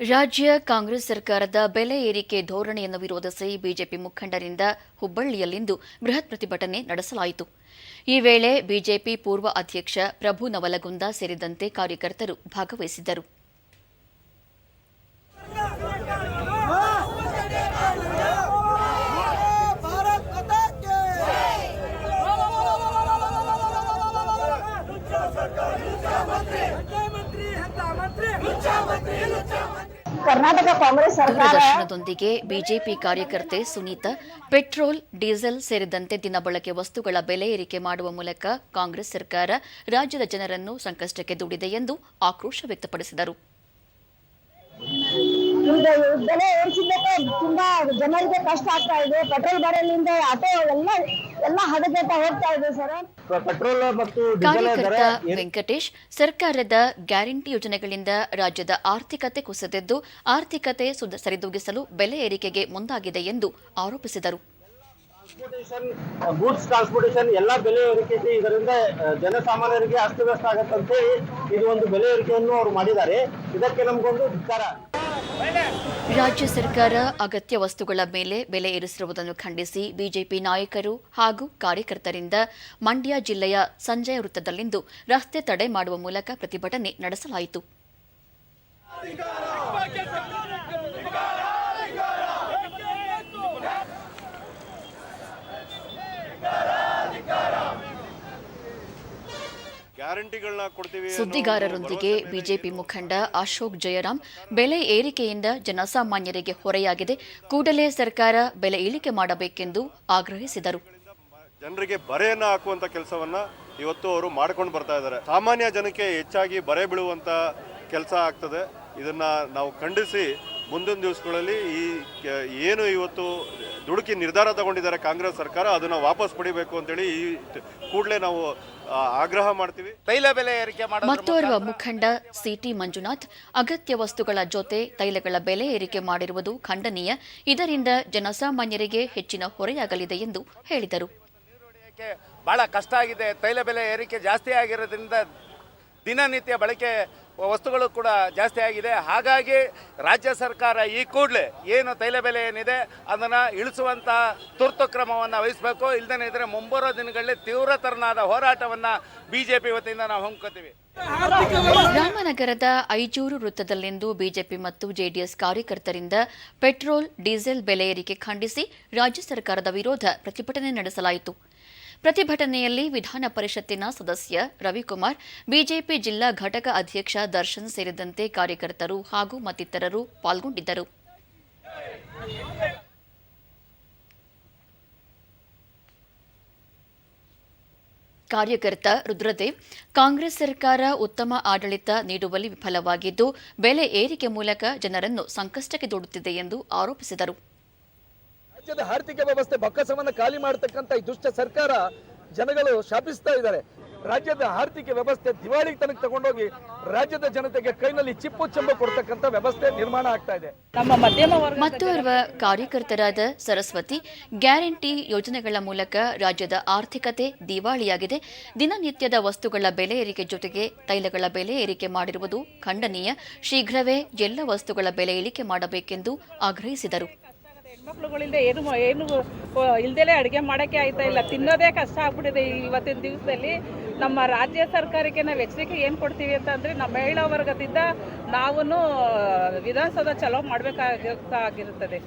ರಾಜ್ಯ ಕಾಂಗ್ರೆಸ್ ಸರ್ಕಾರದ ಬೆಲೆ ಏರಿಕೆ ಧೋರಣೆಯನ್ನು ವಿರೋಧಿಸಿ ಬಿಜೆಪಿ ಮುಖಂಡರಿಂದ ಹುಬ್ಬಳ್ಳಿಯಲ್ಲಿಂದು ಬೃಹತ್ ಪ್ರತಿಭಟನೆ ನಡೆಸಲಾಯಿತು ಈ ವೇಳೆ ಬಿಜೆಪಿ ಪೂರ್ವ ಅಧ್ಯಕ್ಷ ಪ್ರಭು ನವಲಗುಂದ ಸೇರಿದಂತೆ ಕಾರ್ಯಕರ್ತರು ಭಾಗವಹಿಸಿದ್ದರು ಮುಖ್ಯಮಂತ್ರಿ ಕರ್ನಾಟಕ ಕಾಂಗ್ರೆಸ್ ಸರ್ಕಾರ ದೂರದರ್ಶನದೊಂದಿಗೆ ಬಿಜೆಪಿ ಕಾರ್ಯಕರ್ತೆ ಸುನೀತಾ, ಪೆಟ್ರೋಲ್, ಡೀಸೆಲ್ ಸೇರಿದಂತೆ ದಿನಬಳಕೆ ವಸ್ತುಗಳ ಬೆಲೆ ಏರಿಕೆ ಮಾಡುವ ಮೂಲಕ ಕಾಂಗ್ರೆಸ್ ಸರ್ಕಾರ ರಾಜ್ಯದ ಜನರನ್ನು ಸಂಕಷ್ಟಕ್ಕೆ ದೂಡಿದೆ ಎಂದು ಆಕ್ರೋಶ ವ್ಯಕ್ತಪಡಿಸಿದರು. ಬೆಲೆ ಏರಿಸಿದ್ದಕ್ಕೆ ತುಂಬಾ ಜನರಿಗೆ ಕಷ್ಟ ಆಗ್ತಾ ಇದೆ. ಪೆಟ್ರೋಲ್ ಬರಲಿಂದ ಆಟೋ ಎಲ್ಲ ಎಲ್ಲ ಹದಗೆಟ್ಟ ಹೋಗ್ತಾ ಇದೆ ಸರ್. ಕಾರ್ಯಕರ್ತ ವೆಂಕಟೇಶ್ ಸರ್ಕಾರದ ಗ್ಯಾರಂಟಿ ಯೋಜನೆಗಳಿಂದ ರಾಜ್ಯದ ಆರ್ಥಿಕತೆ ಕುಸಿದಿದ್ದು ಆರ್ಥಿಕತೆ ಸುಧ- ಸರಿದೂಗಿಸಲು ಬೆಲೆ ಏರಿಕೆಗೆ ಮುಂದಾಗಿದೆ ಎಂದು ಆರೋಪಿಸಿದರು. ಟ್ರಾನ್ಸ್ಪೋರ್ಟೇಷನ್ ಗೂಡ್ಸ್ ಟ್ರಾನ್ಸ್ಪೋರ್ಟೇಷನ್ ಎಲ್ಲಾ ಬೆಲೆ ಏರಿಕೆ ಇದೆ ಇದರಿಂದ ಜನಸಾಮಾನ್ಯರಿಗೆ ಅಸ್ತವ್ಯಸ್ತ ಆಗತ್ತಂತೆ ಇದು ಒಂದು ಬೆಲೆ ಏರಿಕೆಯನ್ನು ಅವರು ಮಾಡಿದ್ದಾರೆ. ಇದಕ್ಕೆ ನಮಗೊಂದು ಧಿಕ್ಕಾರ. ರಾಜ್ಯ ಸರ್ಕಾರ ಅಗತ್ಯ ವಸ್ತುಗಳ ಮೇಲೆ ಬೆಲೆ ಏರಿಸಿರುವುದನ್ನು ಖಂಡಿಸಿ ಬಿಜೆಪಿ ನಾಯಕರು ಹಾಗೂ ಕಾರ್ಯಕರ್ತರಿಂದ ಮಂಡ್ಯ ಜಿಲ್ಲೆಯ ಸಂಜಯ ವೃತ್ತದಲ್ಲಿಂದು ರಸ್ತೆ ತಡೆ ಮಾಡುವ ಮೂಲಕ ಪ್ರತಿಭಟನೆ ನಡೆಸಲಾಯಿತು. ಸುದ್ದಿಗಾರರೊಂದಿಗೆ ಬಿಜೆಪಿ ಮುಖಂಡ ಅಶೋಕ್ ಜಯರಾಮ್ ಬೆಲೆ ಏರಿಕೆಯಿಂದ ಜನಸಾಮಾನ್ಯರಿಗೆ ಹೊರೆಯಾಗಿದೆ. ಕೂಡಲೇ ಸರ್ಕಾರ ಬೆಲೆ ಇಳಿಕೆ ಮಾಡಬೇಕೆಂದು ಆಗ್ರಹಿಸಿದರು. ಜನರಿಗೆ ಬರೆಯನ್ನು ಹಾಕುವಂತ ಕೆಲಸವನ್ನ ಇವತ್ತು ಅವರು ಮಾಡ್ಕೊಂಡು ಬರ್ತಾ ಇದ್ದಾರೆ. ಸಾಮಾನ್ಯ ಜನಕ್ಕೆ ಹೆಚ್ಚಾಗಿ ಬರೆ ಬೀಳುವಂತ ಕೆಲಸ ಆಗ್ತದೆ. ಇದನ್ನ ನಾವು ಖಂಡಿಸಿ ಮುಂದಿನ ದಿವಸಗಳಲ್ಲಿ ಈ ಏನು ಇವತ್ತು ದುಡುಕಿ ನಿರ್ಧಾರ ತಗೊಂಡಿದ್ದಾರೆ ಕಾಂಗ್ರೆಸ್ ಸರ್ಕಾರ ಅದನ್ನು ವಾಪಸ್ ಪಡಿಬೇಕು ಅಂತೇಳಿ ಈ ಕೂಡಲೇ ನಾವು ಆಗ್ರಹ ಮಾಡ್ತೀವಿ. ತೈಲ ಬೆಲೆ ಏರಿಕೆ ಮತ್ತೋರ್ವ ಮುಖಂಡ ಸಿಟಿ ಮಂಜುನಾಥ್ ಅಗತ್ಯ ವಸ್ತುಗಳ ಜೊತೆ ತೈಲಗಳ ಬೆಲೆ ಏರಿಕೆ ಮಾಡಿರುವುದು ಖಂಡನೀಯ. ಇದರಿಂದ ಜನಸಾಮಾನ್ಯರಿಗೆ ಹೆಚ್ಚಿನ ಹೊರೆಯಾಗಲಿದೆ ಎಂದು ಹೇಳಿದರು. ಬಹಳ ಕಷ್ಟ ಆಗಿದೆ. ತೈಲ ಬೆಲೆ ಏರಿಕೆ ಜಾಸ್ತಿ ಆಗಿರೋದ್ರಿಂದ ದಿನನಿತ್ಯ ಬಳಕೆ ವಸ್ತುಗಳು ಕೂಡ ಜಾಸ್ತಿ ಆಗಿದೆ. ಹಾಗಾಗಿ ರಾಜ್ಯ ಸರ್ಕಾರ ಈ ಕೂಡಲೇ ಏನು ತೈಲ ಬೆಲೆ ಏನಿದೆ ಅದನ್ನು ಇಳಿಸುವಂಥ ತುರ್ತು ಕ್ರಮವನ್ನು ವಹಿಸಬೇಕು. ಇಲ್ಲದೇ ಇದ್ರೆ ಮುಂಬರೋ ದಿನಗಳಲ್ಲಿ ತೀವ್ರತರನಾದ ಹೋರಾಟವನ್ನು ಬಿಜೆಪಿ ವತಿಯಿಂದ ನಾವು ಹೊಂಕೋತೀವಿ ರಾಮನಗರದ ಐಜೂರು ವೃತ್ತದಲ್ಲಿಂದು ಬಿಜೆಪಿ ಮತ್ತು ಜೆಡಿಎಸ್ ಕಾರ್ಯಕರ್ತರಿಂದ ಪೆಟ್ರೋಲ್, ಡೀಸೆಲ್ ಬೆಲೆ ಏರಿಕೆ ಖಂಡಿಸಿ ರಾಜ್ಯ ಸರ್ಕಾರದ ವಿರೋಧ ಪ್ರತಿಭಟನೆ ನಡೆಸಲಾಯಿತು. ಪ್ರತಿಭಟನೆಯಲ್ಲಿ ವಿಧಾನ ಪರಿಷತ್ತಿನ ಸದಸ್ಯ ರವಿಕುಮಾರ್, ಬಿಜೆಪಿ ಜಿಲ್ಲಾ ಘಟಕ ಅಧ್ಯಕ್ಷ ದರ್ಶನ್ ಸೇರಿದಂತೆ ಕಾರ್ಯಕರ್ತರು ಹಾಗೂ ಮತ್ತಿತರರು ಪಾಲ್ಗೊಂಡಿದ್ದರು. ಕಾರ್ಯಕರ್ತ ರುದ್ರದೇವ್, ಕಾಂಗ್ರೆಸ್ ಸರ್ಕಾರ ಉತ್ತಮ ಆಡಳಿತ ನೀಡುವಲ್ಲಿ ವಿಫಲವಾಗಿದ್ದು, ಬೆಲೆ ಏರಿಕೆ ಮೂಲಕ ಜನರನ್ನು ಸಂಕಷ್ಟಕ್ಕೆ ದೂಡುತ್ತಿದೆ ಎಂದು ಆರೋಪಿಸಿದರು. ರಾಜ್ಯದ ಆರ್ಥಿಕ ವ್ಯವಸ್ಥೆ ಬೊಕ್ಕಸವನ್ನು ಖಾಲಿ ಮಾಡತಕ್ಕಂತ ಈ ದುಷ್ಟ ಸರ್ಕಾರ ಜನಗಳು ಶಾಪಿಸ್ತಾ ಇದ್ದಾರೆ. ರಾಜ್ಯದ ಆರ್ಥಿಕ ವ್ಯವಸ್ಥೆ ದಿವಾಳಿ ತನಕ ತಗೊಂಡೋಗಿ ರಾಜ್ಯದ ಜನತೆಗೆ ಕೈನಲ್ಲಿ ಚಿಪ್ಪು ಚೆಂಬು ಕೊಡ್ತಕ್ಕಂಥ ವ್ಯವಸ್ಥೆ ನಿರ್ಮಾಣ ಆಗ್ತಾ ಇದೆ. ನಮ್ಮ ಮಧ್ಯಮ ವರ್ಗ ಮತ್ತೋರ್ವ ಕಾರ್ಯಕರ್ತರಾದ ಸರಸ್ವತಿ ಗ್ಯಾರಂಟಿ ಯೋಜನೆಗಳ ಮೂಲಕ ರಾಜ್ಯದ ಆರ್ಥಿಕತೆ ದಿವಾಳಿಯಾಗಿದೆ. ದಿನನಿತ್ಯದ ವಸ್ತುಗಳ ಬೆಲೆ ಏರಿಕೆ ಜೊತೆಗೆ ತೈಲಗಳ ಬೆಲೆ ಏರಿಕೆ ಮಾಡಿರುವುದು ಖಂಡನೀಯ. ಶೀಘ್ರವೇ ಎಲ್ಲ ವಸ್ತುಗಳ ಬೆಲೆ ಇಳಿಕೆ ಮಾಡಬೇಕೆಂದು ಆಗ್ರಹಿಸಿದರು. ಹೆಣ್ಮಕ್ಳುಗಳಿಂದ ಏನು ಏನು ಇಲ್ದಲೇ ಅಡುಗೆ ಮಾಡೋಕ್ಕೆ ಆಯ್ತಾ ಇಲ್ಲ. ತಿನ್ನೋದೇ ಕಷ್ಟ ಆಗ್ಬಿಟ್ಟಿದೆ ಇವತ್ತಿನ ದಿವಸದಲ್ಲಿ. ನಮ್ಮ ರಾಜ್ಯ ಸರ್ಕಾರಕ್ಕೆ ನಾವು ಎಚ್ಚರಿಕೆ ಏನು ಕೊಡ್ತೀವಿ ಅಂತಂದರೆ ನಮ್ಮ ಮಹಿಳಾ ವರ್ಗದಿಂದ ನಾವು ವಿಧಾನಸೌಧ ಚಲೋ ಮಾಡಬೇಕಾಗಿರುತ್ತದೆ